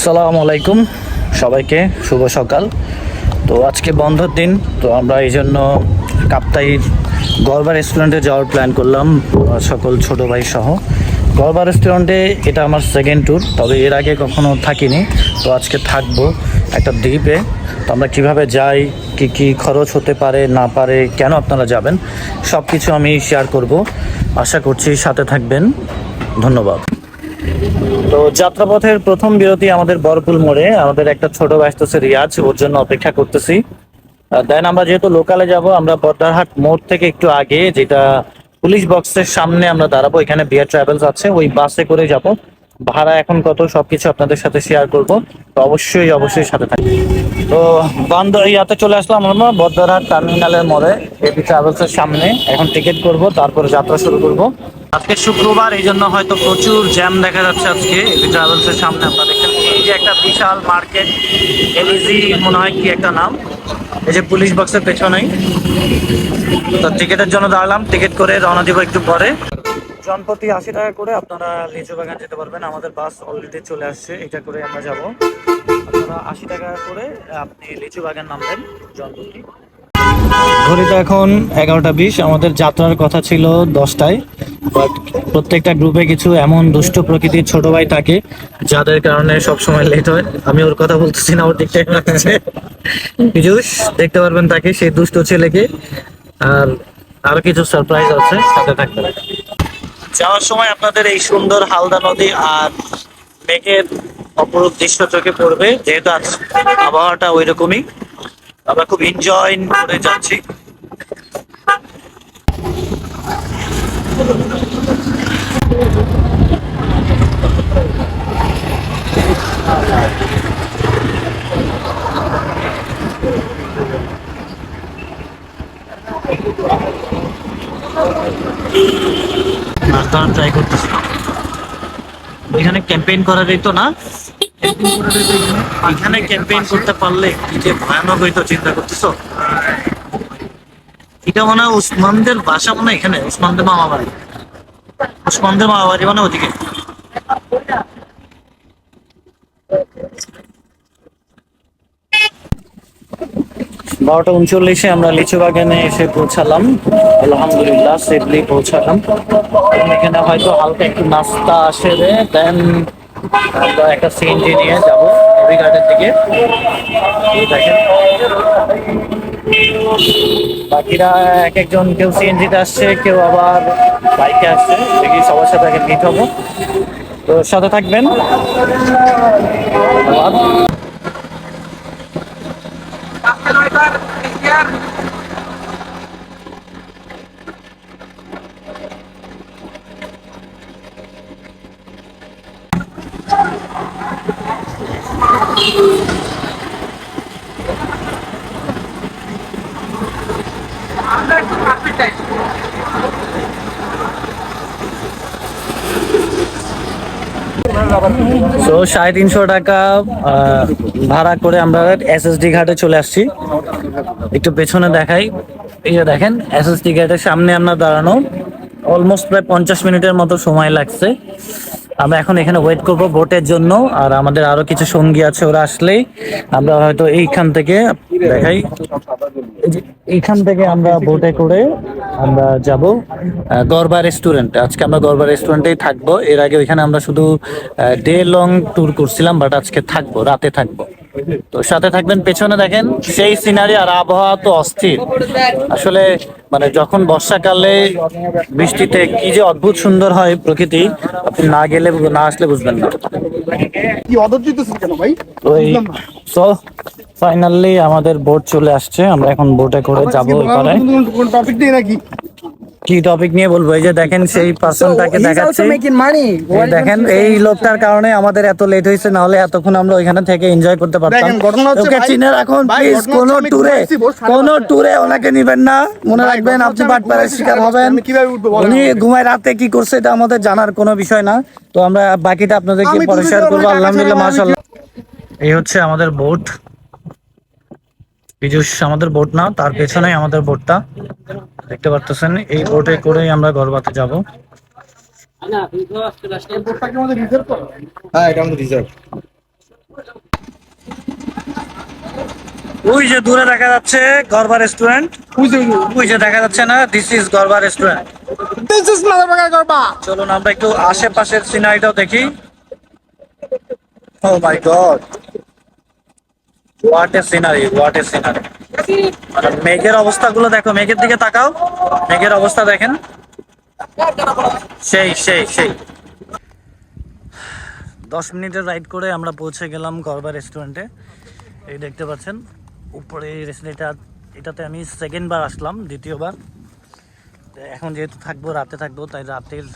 আসসালামু আলাইকুম সবাইকে, শুভ সকাল। তো আজকে বন্ধর দিন, তো আমরা এই জন্য কাপ্তাই গরবা রেস্টুরেন্টে যাওয়ার প্ল্যান করলাম সকল ছোট ভাই সহ। গরবা রেস্টুরেন্টে এটা আমার সেকেন্ড ট্যুর তবে এর আগে কখনো থাকিনি। তো আজকে থাকব একটা দ্বীপে। তো আমরা কীভাবে যাই, কি কি খরচ হতে পারে, না পারে, কেন আপনারা যাবেন সব কিছু আমি শেয়ার করব। আশা করছি সাথে থাকবেন। ধন্যবাদ। তো যাত্রাপথের প্রথম বিরতি আমাদের বরপুল মোড়ে। আমাদের একটা ছোট ভাই আসতেছে রিয়াজ, ওর জন্য অপেক্ষা করতেছি। দেন আমরা যেহেতু লোকালে যাব, আমরা বদ্রারহাট মোড় থেকে একটু আগে যেটা পুলিশ বক্সের সামনে আমরা দাঁড়াবো, এখানে বিয়ার ট্রাভেলস আছে, ওই বাসে করে যাব। ভাড়া এখন কত, সবকিছু আপনাদের সাথে শেয়ার করব। তো অবশ্যই অবশ্যই সাথে থাকবে তো বান্ধ ইয়াতে চলে আসলাম আমরা বদ্রারহাট টার্মিনালের মোড়ে এপি ট্রাভেলস এর সামনে। এখন টিকিট করব, তারপরে যাত্রা শুরু করব। আজকে শুক্রবার, এই জন্য হয়তো প্রচুর জ্যাম দেখা যাচ্ছে আজকে। ট্রাভেলস এর সামনে আপনারা দেখেন এই যে একটা বিশাল মার্কেট এলিজি মনে হয় কি একটা নাম। এই যে পুলিশ বক্সের পেছনেই। তো টিকিটের জন্য দাঁড়ালাম। টিকিট করে রওনা দিব একটু পরে। জনপ্রতি আশি টাকা করে আপনারা লিচু বাগান যেতে পারবেন। আমাদের বাস অলরেডি চলে আসছে। এটা করে আমরা যাব। আপনারা আশি টাকা করে আপনি লিচু বাগান নামবেন জনপ্রতি ঘড়িতে এখন এগারোটা বিশ। আমাদের যাত্রার কথা ছিল দশটায় বাট প্রত্যেকটা গ্রুপে কিছু এমন দুষ্ট প্রকৃতির ছোট ভাই থাকে, যাদের কারণে সব সময় লেট হয়। আমি ওর কথা বলতেছি না, ওর লাগছে। পীযুষ, দেখতে পারবেন তাকে সেই দুষ্ট ছেলেকে। আর আরও কিছু সারপ্রাইজ আছে, সাথে থাকবেন যাওয়ার সময় আপনাদের এই সুন্দর হালদা নদী আর মেঘের অপরূপ দৃশ্য চোখে পড়বে, যেহেতু আবহাওয়াটা ওই রকমই আমরা খুব এনজয় করে যাচ্ছি। ট্রাই করতেছি। এখানে ক্যাম্পেইন করা যেত না? এখানে ক্যাম্পেইন করতে পারলে কি যে ভয়ানক হইতো চিন্তা করতেছো? এটা উসমানদের বাসা এখানে, উসমানদের মামা বাড়ি। উসমানদের মামা বাড়ি মানে ওদিকে। বারোটা উনচল্লিশে আমরা লিচু বাগানে এসে পৌঁছালাম। আলহামদুলিল্লাহ সেফলি পৌঁছালাম। এখানে হয়তো হালকা একটু নাস্তা সেরে দেন আমরা একটা সিএনজি নিয়ে যাব হেভি ঘাটের দিকে। দেখেন। বাকিরা এক একজন কেউ সিএনজিতে আসছে, কেউ আবার বাইকে আসছে। দেখি সবার সাথে আগে মিট হব। তো সাথে থাকবেন। ধন্যবাদ। তো সাড়ে তিনশো টাকা ভাড়া করে আমরা এসএসডি ঘাটে চলে আসছি। একটু পেছনে দেখাই। এই যে দেখেন এসএসডি ঘাটের সামনে আমরা দাঁড়ানো। অলমোস্ট প্রায় পঞ্চাশ মিনিটের মতো সময় লাগছে। আমরা এখন এখানে ওয়েট করব বোটের জন্য, আর আমাদের আরও কিছু সঙ্গী আছে, ওরা আসলেই আমরা হয়তো এইখান থেকে দেখাই। এইখান থেকে আমরা বোটে করে আমরা যাব গরবা রেস্টুরেন্ট আজকে আমরা গরবা রেস্টুরেন্টেই থাকব। এর আগে ওইখানে আমরা শুধু ডে লং ট্যুর করছিলাম বাট আজকে থাকব, রাতে থাকব। তো সাথে থাকবেন পেছনে দেখেন সেই সিনারি আর আবহাওয়া তো অস্থির। আসলে মানে যখন বর্ষাকালে বৃষ্টিতে কি যে অদ্ভুত সুন্দর হয় প্রকৃতি আপনি না গেলে না আসলে বুঝবেন না। ওই ফাইনালি আমাদের বোট চলে আসছে আমরা এখন বোটে করে যাব এবারে কি টপিক নিয়ে বলব? এই যে দেখেন সেই পার্সনটাকে দেখাচ্ছি। দেখেন এই লোকটার কারণে আমাদের এত লেট হয়েছে না হলে এতক্ষণ আমরা ওইখানে থেকে এনজয় করতে পারতাম। ওকে চিনে রাখুন প্লিজ কোন ট্যুরে কোন। ট্যুরে ওনাকে নিবেন না। মনে রাখবেন আপনি বাটপাড়ের শিকার হবেন। কীভাবে উঠবো উনি ঘুমায় রাতে কি করছে এটা আমাদের জানার কোনো বিষয় না। তো আমরা বাকিটা আপনাদেরকে আমি পরে শেয়ার করব। আলহামদুলিল্লাহ মাশাআল্লাহ। এই হচ্ছে আমাদের বোট পীযুষ আমাদের বোট না তার পেছনে আমাদের ভোটটা দেখতে পারতেছেন এই বোটে করেই আমরা গরবাতে যাব। ওই যে দূরে দেখা যাচ্ছে গরবা রেস্টুরেন্ট ওই যে দেখা যাচ্ছে না দিস ইজ গরবা রেস্টুরেন্ট চলুন আমরা একটু আশেপাশের সিনারিটাও দেখি। ও my God what a scenery what a scenery মেঘের অবস্থাগুলো দেখো, মেঘের দিকে তাকাও। মেঘের অবস্থা দেখেন। সেই সেই সেই। দশ মিনিটের রাইড করে আমরা পৌঁছে গেলাম গরবা রেস্টুরেন্টে এই দেখতে পাচ্ছেন, উপরে এই রেস্টুরেন্টটা এটাতে আমি সেকেন্ড বার আসলাম, দ্বিতীয়বার। এখন যেহেতু থাকব, রাতে থাকব, তাই রাতের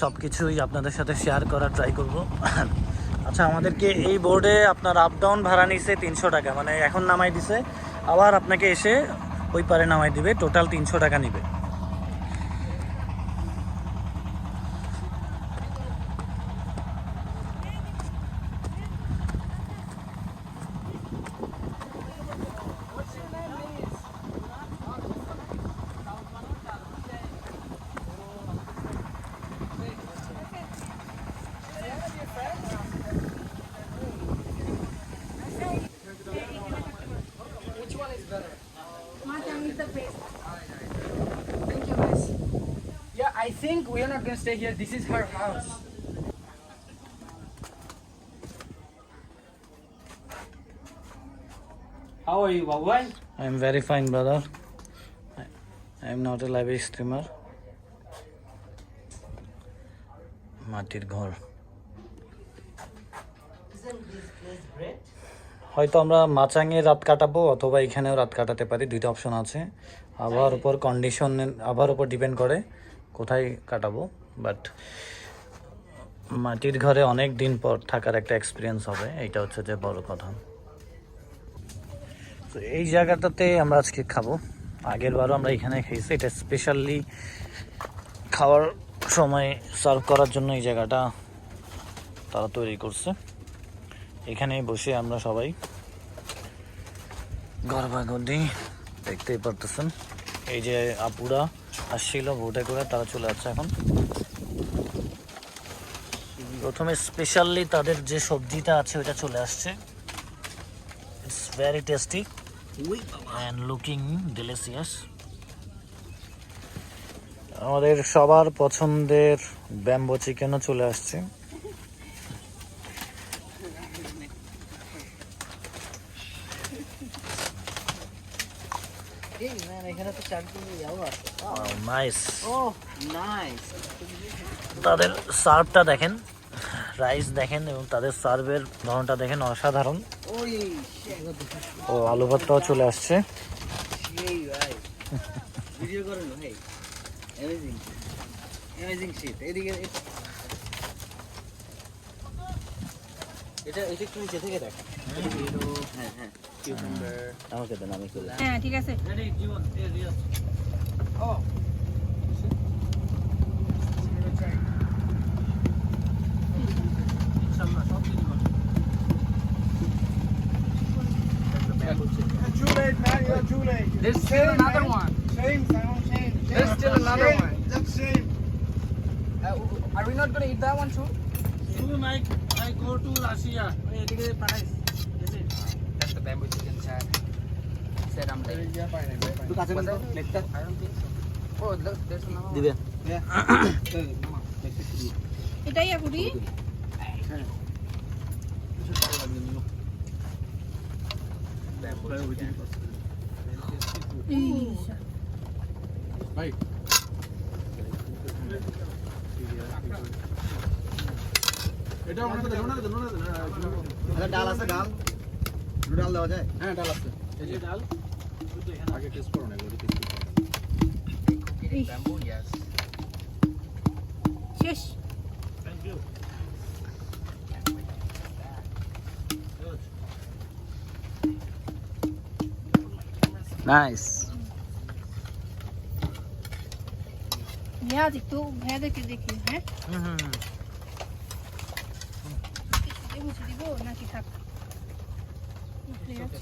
সব কিছুই আপনাদের সাথে শেয়ার করার ট্রাই করব। আচ্ছা আমাদেরকে এই বোর্ডে আপনার আপ ডাউন ভাড়া নিছে তিনশো টাকা মানে এখন নামাই দিছে, আবার আপনাকে এসে ওই পারে নামাই দিবে টোটাল তিনশো টাকা নিবে। We are not gonna stay here. This is her house. How are you, Bawai? I am very fine brother I am not a live streamer মাটির ঘর। হয়তো আমরা মাচাঙে রাত কাটাবো অথবা এখানেও রাত কাটাতে পারি দুইটা অপশন আছে। আবহাওয়ার উপর কন্ডিশন আবহাওয়ার উপর ডিপেন্ড করে। কোথায় কাটাবো বাট মাটির ঘরে অনেক দিন পর থাকার একটা এক্সপিরিয়েন্স হবে এটা হচ্ছে যে বড় কথা। তো এই জায়গাটাতে আমরা আজকে খাব। আগের বারও আমরা এখানে খেয়েছি, এটা স্পেশালি খাওয়ার সময় সার্ভ করার জন্য এই জায়গাটা তারা তৈরি করছে। এখানে বসে আমরা সবাই গর্ভাগদি দেখতেই পারতেছেন। এই যে আপুরা আসছিল ভোটে করে, তারা চলে যাচ্ছে এখন। প্রথমে স্পেশালি তাদের যে সবজিটা আছে ওটা চলে আসছে। It's very tasty and looking delicious আমাদের সবার পছন্দের ব্যাম্বো চিকেনও চলে আসছে। Man, এখানে তো আছে। Nice Oh. তাদের সার্ভটা দেখেন রাইস দেখেন এবং তাদের সার্ভের ধরনটা দেখেন অসাধারণ। ও আলু ভর্তাও চলে আসছে। এটা এটা একটু নিচে থেকে দেখ। হ্যাঁ হ্যাঁ। আমাকে দেন আমি করলাম হ্যাঁ ঠিক আছে. There's still another one. Shame, Simon, shame. There's still another one. That's shame. Uh, are we not gonna eat that one too? That's the bamboo chicken chat. Said I'm late. Was that- I don't think so. Oh, look, there's another one. দিবে এটাই আপুরি ডাল আছে ডাল ডাল দেওয়া যায় Bamboo, yes. শেষ Nice. ভাইয়া একটু ভাইয়া দেখে দেখি হ্যাঁ হুম হুম হুম। এ মুছে দিব নাকি থাক ঠিক আছে।